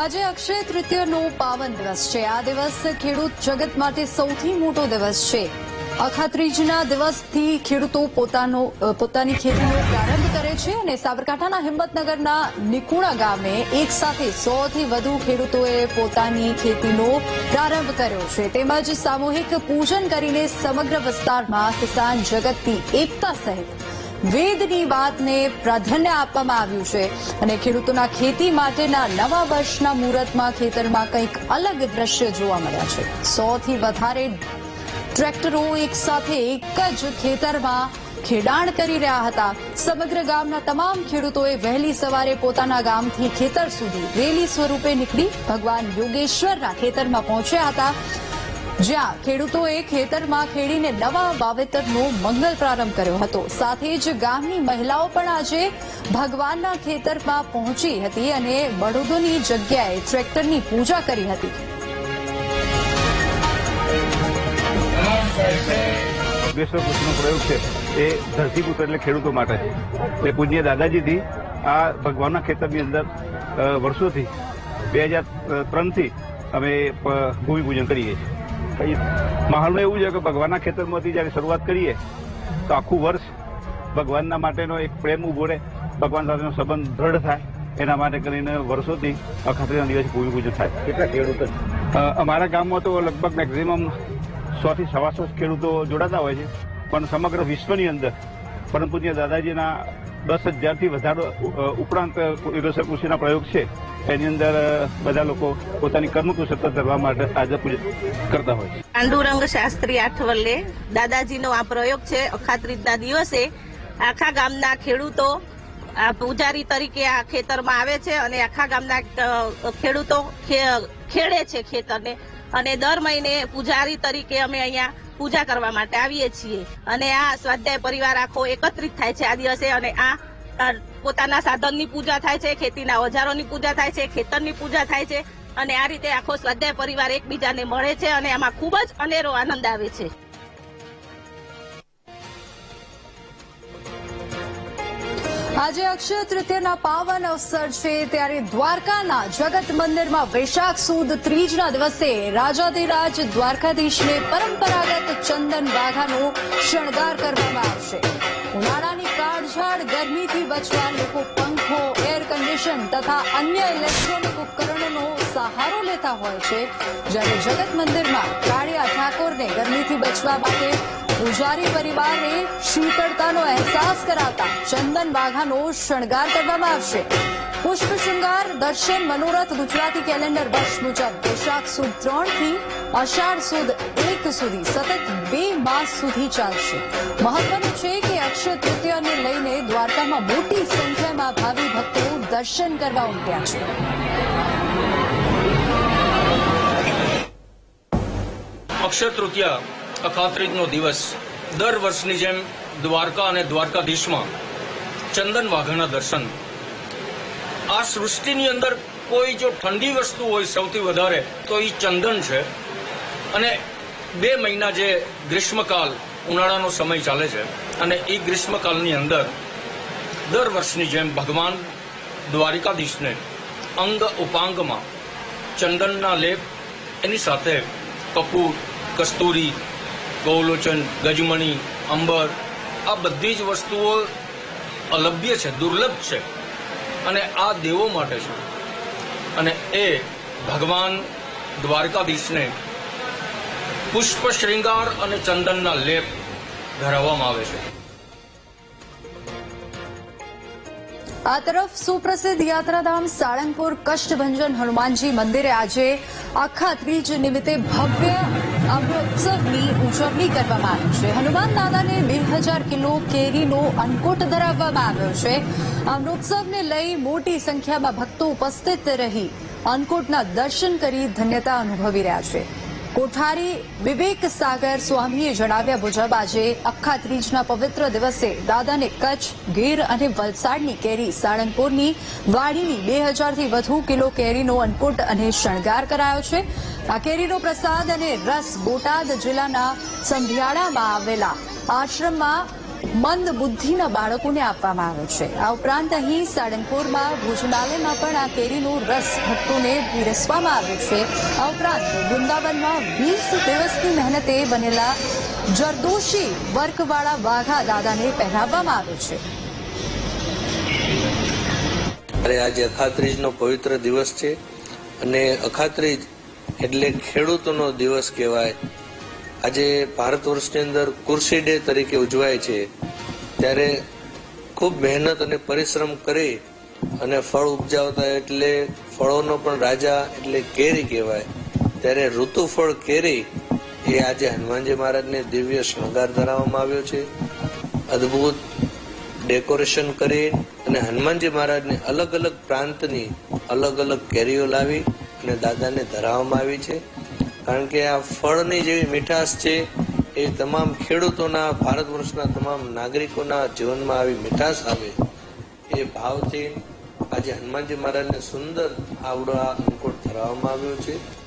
આજે અક્ષય તૃતીયનો પાવન દિવસ છે. આ દિવસ ખેડૂત જગત માટે સૌથી મોટો દિવસ છે. અખાત્રીજના દિવસથી ખેડૂતો પોતાનો પોતાની ખેતીનો પ્રારંભ કરે છે અને સાબરકાંઠાના હિંમતનગરના નિકુણા ગામે એક સાથે સોથી વધુ ખેડૂતોએ પોતાની ખેતીનો પ્રારંભ કર્યો છે. તેમજ સામૂહિક પૂજન કરીને સમગ્ર વિસ્તારમાં કિસાન જગતની એકતા સહિત વેદની વાતને પ્રાધાન્ય આપવામાં આવ્યું છે. અને ખેડૂતોના ખેતી માટેના નવા વર્ષના મુહૂર્તમાં ખેતરમાં કંઈક અલગ દ્રશ્ય જોવા મળ્યા છે. સોથી વધારે ટ્રેક્ટરો એક સાથે એક જ ખેતરમાં ખેડાણ કરી રહ્યા હતા. સમગ્ર ગામના તમામ ખેડૂતોએ વહેલી સવારે પોતાના ગામથી ખેતર સુધી રેલી સ્વરૂપે નીકળી ભગવાન યોગેશ્વરના ખેતરમાં પહોંચ્યા હતા. જ્યાં ખેડૂતોએ ખેતરમાં ખેડીને નવા વાવેતરનો મંગલ પ્રારંભ કર્યો હતો. સાથે જ ગામની મહિલાઓ પણ આજે ભગવાનના ખેતરમાં પહોંચી હતી અને બળદોની જગ્યાએ ટ્રેક્ટરની પૂજા કરી હતી. યોગેશ્વર કૃષ્ણનો પ્રયોગ છે એ ધરતીપુત્ર એટલે ખેડૂતો માટે. એટલે પૂજ્ય દાદાજીથી આ ભગવાનના ખેતરની અંદર વર્ષોથી બે હજાર ત્રણથી અમે ભૂમિપૂજન કરીએ છીએ. માહોલમાં એવું છે કે ભગવાનના ખેતરમાંથી જ્યારે શરૂઆત કરીએ તો આખું વર્ષ ભગવાનના માટેનો એક પ્રેમ ઊભો રહે ભગવાન સાથેનો સંબંધ દ્રઢ થાય એના માટે કરીને વર્ષોથી અખાત્રીના દિવસે ભૂમિપૂજન થાય. કેટલા ખેડૂતો અમારા ગામમાં તો લગભગ મેક્ઝિમમ સો થી સવાસો ખેડૂતો જોડાતા હોય છે પણ સમગ્ર વિશ્વની અંદર પરમ પૂજ્ય દાદાજીના દસ હજારથી વધારે ઉપરાંત કૃષિના પ્રયોગ છે, એની અંદર બધા લોકો પોતાની કર્મકુશળતા ધરવા માટે આજે કરતા હોય છે. પાંડુરંગ શાસ્ત્રી આઠવલે, દાદાજીનો આ પ્રયોગ છે, અખાત્રીજના દિવસે આખા ગામના ખેડૂતો, આ પૂજારી તરીકે આ ખેતરમાં આવે છે અને આખા ગામના ખેડૂતો ખેડે છે ખેતરને. અને દર મહિને પૂજારી તરીકે અમે અહીંયા પૂજા કરવા માટે આવીએ છીએ. અને આ સ્વાધ્યાય પરિવાર આખો એકત્રિત થાય છે આ દિવસે અને આ પોતાના સાધનની પૂજા થાય છે, ખેતીના ઓજારોની પૂજા થાય છે, ખેતરની પૂજા થાય છે અને આ રીતે આખો સ્વાધ્યાય પરિવાર એકબીજાને મળે છે અને આમાં ખૂબ જ અનેરો આનંદ આવે છે. આજે અક્ષય તૃતીયના પાવન અવસર છે ત્યારે દ્વારકાના જગત મંદિરમાં વૈશાખ સુદ ત્રીજના દિવસે રાજાધિરાજ દ્વારકાધીશને પરંપરાગત ચંદન વાઘાનો શણગાર કરવામાં આવશે. ઉનાળાની કાળઝાળ ગરમીથી બચવા લોકો પંખો એર કન્ડિશન તથા અન્ય ઇલેક્ટ્રોનિક ઉપકરણોનો સહારો લેતા હોય છે. જ્યારે જગત મંદિરમાં કાળિયા ઠાકોરને ગરમીથી બચવા માટે પૂજારી પરિવારને શીતળતાનો અહેસાસ કરાવતા ચંદન વાઘાનો શણગાર કરવામાં આવશે. પુષ્પ શૃંગાર, દર્શન, મનોરથ ગુજરાતી કેલેન્ડર વર્ષ મુજબ વૈશાખ સુદ ત્રણથી અષાઢ સુદ એક સુધી સતત બે માસ સુધી ચાલશે. મહત્વનું છે કે અક્ષય તૃતીયાને લઈને દ્વારકામાં મોટી સંખ્યામાં ભાવિ ભક્તો દર્શન કરવા ઉમટ્યા છે. અક્ષય તૃતીયા અખાત્રીજનો દિવસ દર વર્ષની જેમ દ્વારકા અને દ્વારકાધીશમાં ચંદન વાઘાના દર્શન. આ સૃષ્ટિની અંદર કોઈ જો ઠંડી વસ્તુ હોય સૌથી વધારે, તો એ ચંદન છે. અને બે મહિના જે ગ્રીષ્મકાલ, ઉનાળાનો સમય ચાલે છે, અને એ ગ્રીષ્મકાલની અંદર દર વર્ષની જેમ ભગવાન દ્વારિકાધીશને અંગ ઉપાંગમાં ચંદનના લેપ, એની સાથે કપૂર, કસ્તુરી ગૌલોચન, ગજમણી, અંબર, આ બધી જ વસ્તુઓ અલભ્ય છે, દુર્લભ છે અને આ દેવો માટે છે. અને એ ભગવાન દ્વારકાધીશને પુષ્પ શ્રૃંગાર અને ચંદનના લેપ ધરાવવામાં આવે છે. આ તરફ સુપ્રસિદ્ધ યાત્રાધામ સાળંગપુર કષ્ટભંજન હનુમાનજી મંદિરે આજે આખા ત્રીજ નિમિત્તે ભવ્ય અમૃતોત્સવની ઉજવણી કરવામાં આવી છે હનુમાન દાદાને બે હજાર કિલો કેરીનો અન્નકૂટ ધરાવવામાં આવ્યો છે અમૃતસરને લઈ મોટી સંખ્યામાં ભક્તો ઉપસ્થિત રહી અન્નકૂટના દર્શન કરી ધન્યતા અનુભવી રહ્યા છે કોઠારી વિવેક સાગર સ્વામીએ જણાવ્યા મુજબ આજે અખા ત્રીજના પવિત્ર દિવસે દાદાને કચ્છ, ગીર અને વલસાડની કેરી સાળંગપુરની વાડીની બે હજારથી વધુ કિલો કેરીનો અન્નકૂટ અને શણગાર કરાયો છે. આ કેરીનો પ્રસાદ અને રસ બોટાદ જિલ્લાના સંધિયાળામાં આવેલા આશ્રમમાં મંદ બુદ્ધિના બાળકોને આપવામાં આવે છે. આ ઉપરાંત અહીં સાળંગપુરમાં ભોજનાલયમાં પણ આ કેરીનો રસ ભક્તોને પીરસવામાં આવ્યો છે. આ ઉપરાંત વૃંદાવનમાં વીસ દિવસની મહેનતે બનેલા જરદોશી વર્કવાળા વાઘા દાદાને પહેરાવવામાં આવે છે. ત્યારે આજે અખાત્રીજનો પવિત્ર દિવસ છે અને અખાત્રીજ એટલે ખેડૂતોનો દિવસ કહેવાય. આજે ભારત વર્ષની અંદર કુર્સી ડે તરીકે ઉજવાય છે. ત્યારે ખૂબ મહેનત અને પરિશ્રમ કરી અને ફળ ઉપજાવતા એટલે ફળોનો પણ રાજા એટલે કેરી કહેવાય. ત્યારે ઋતુ ફળ કેરી એ આજે હનુમાનજી મહારાજને દિવ્ય શણગાર ધરાવવામાં આવ્યો છે. અદ્ભુત ડેકોરેશન કરી અને હનુમાનજી મહારાજને અલગ અલગ પ્રાંતની અલગ અલગ કેરીઓ લાવી અને દાદાને ધરાવવામાં આવી છે. કારણ કે આ ફળની જેવી મીઠાશ છે, એ તમામ ખેડૂતોના, ભારત વર્ષના તમામ નાગરિકોના જીવનમાં આવી મીઠાશ આવે. એ ભાવથી આજે હનુમાનજી મહારાજને સુંદર આવડો આ અંકુટ ધરાવવામાં આવ્યો છે.